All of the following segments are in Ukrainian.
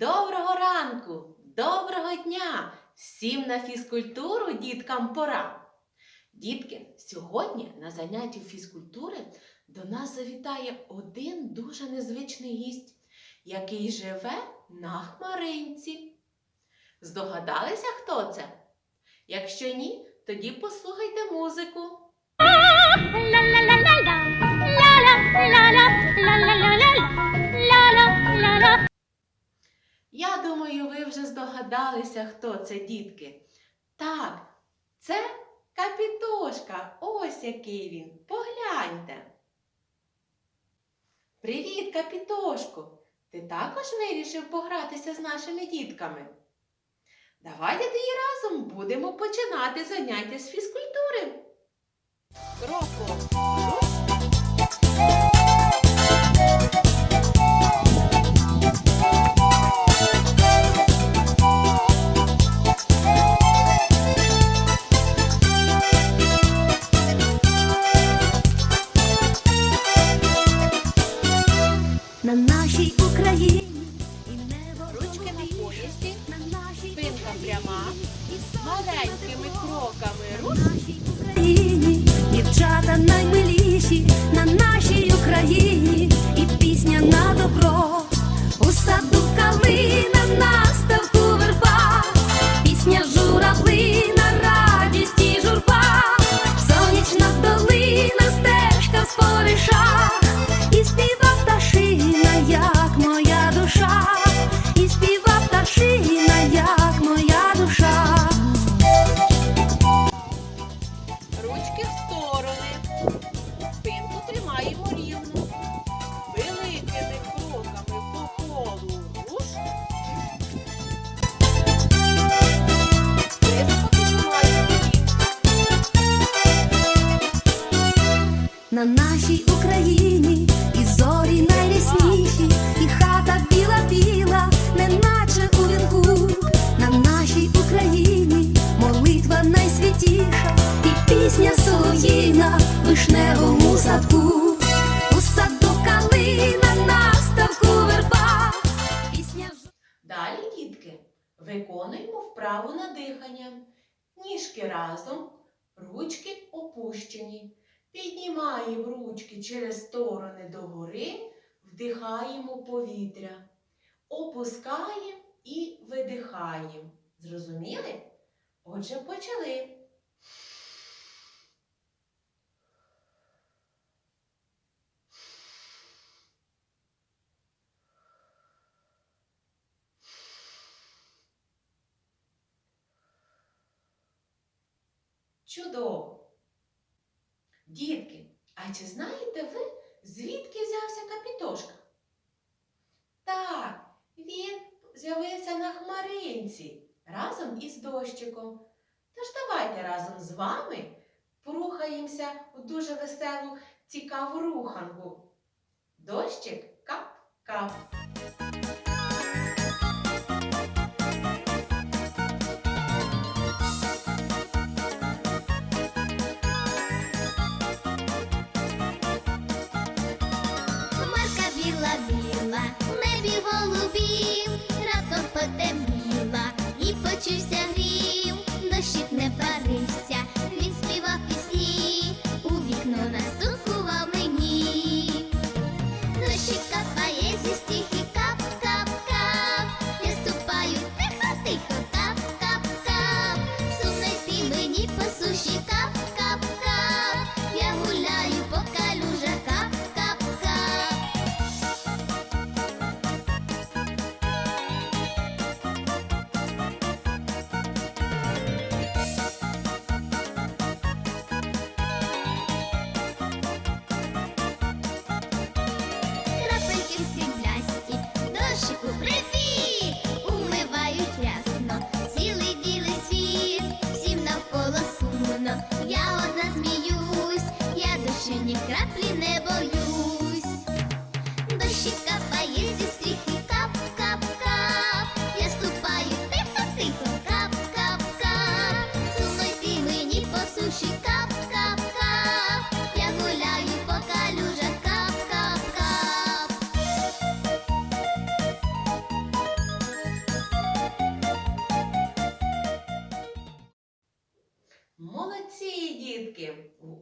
Доброго ранку, доброго дня! Всім на фізкультуру діткам пора. Дітки, сьогодні на занятті фізкультури до нас завітає один дуже незвичний гість, який живе на хмаринці. Здогадалися, хто це? Якщо ні, тоді послухайте музику. La la la la la la la la la la la la la Я думаю, ви вже здогадалися, хто це, дітки. Так, це Капітошка. Ось який він. Погляньте. Привіт, Капітошку. Ти також вирішив погратися з нашими дітками? Давайте тоді разом будемо починати заняття з фізкультури. Кроком. Пряма, маленькими кроками рух. дівчата наймиліші на нашій Україні, і пісня на добро. У саду калина на вправу на дихання. Ніжки разом, ручки опущені. Піднімаємо ручки через сторони догори, вдихаємо повітря. Опускаємо і видихаємо. Зрозуміли? Отже, почали. Чудово! Дітки, а чи знаєте ви, звідки взявся капітошка? Так, він з'явився на хмаринці разом із дощиком. Тож давайте разом з вами порухаємося у дуже веселу, цікаву руханку. Дощик кап-кап.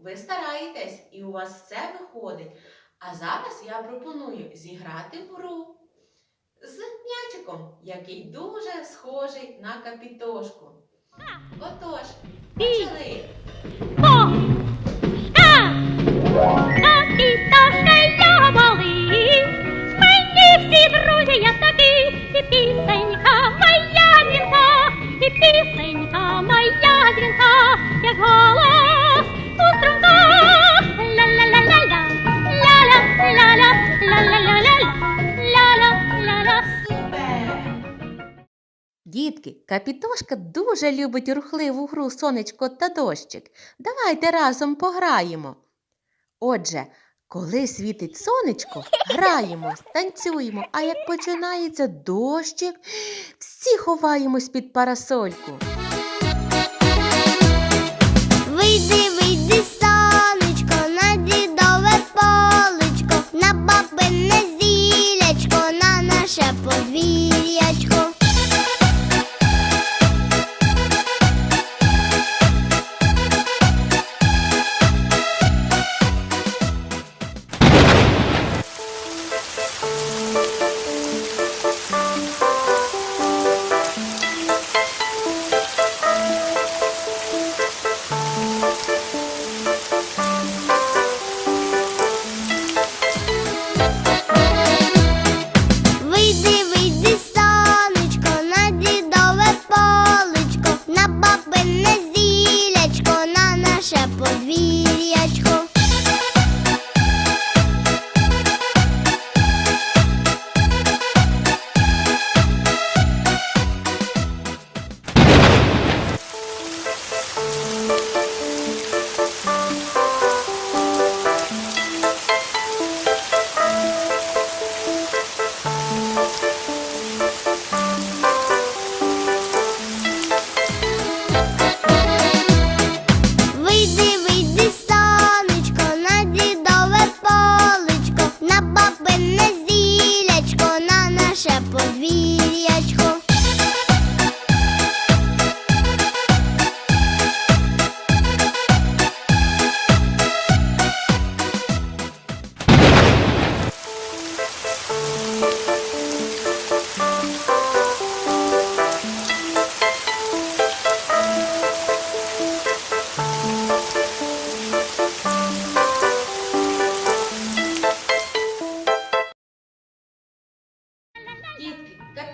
Ви стараєтесь і у вас все виходить. А зараз я пропоную зіграти в гру з м'ячиком, який дуже схожий на капітошку. Отож, почали. Дітки, капітошка дуже любить рухливу гру сонечко та дощик. Давайте разом пограємо. Отже, коли світить сонечко, граємо, танцюємо, а як починається дощик, всі ховаємось під парасольку. Вийди,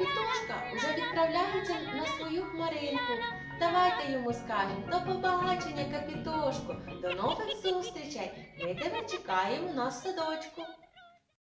Дітки, вже відправляється на свою хмаринку. Давайте йому скажемо до побачення, капітошку. До нових зустрічей. Ми тебе чекаємо на садочку.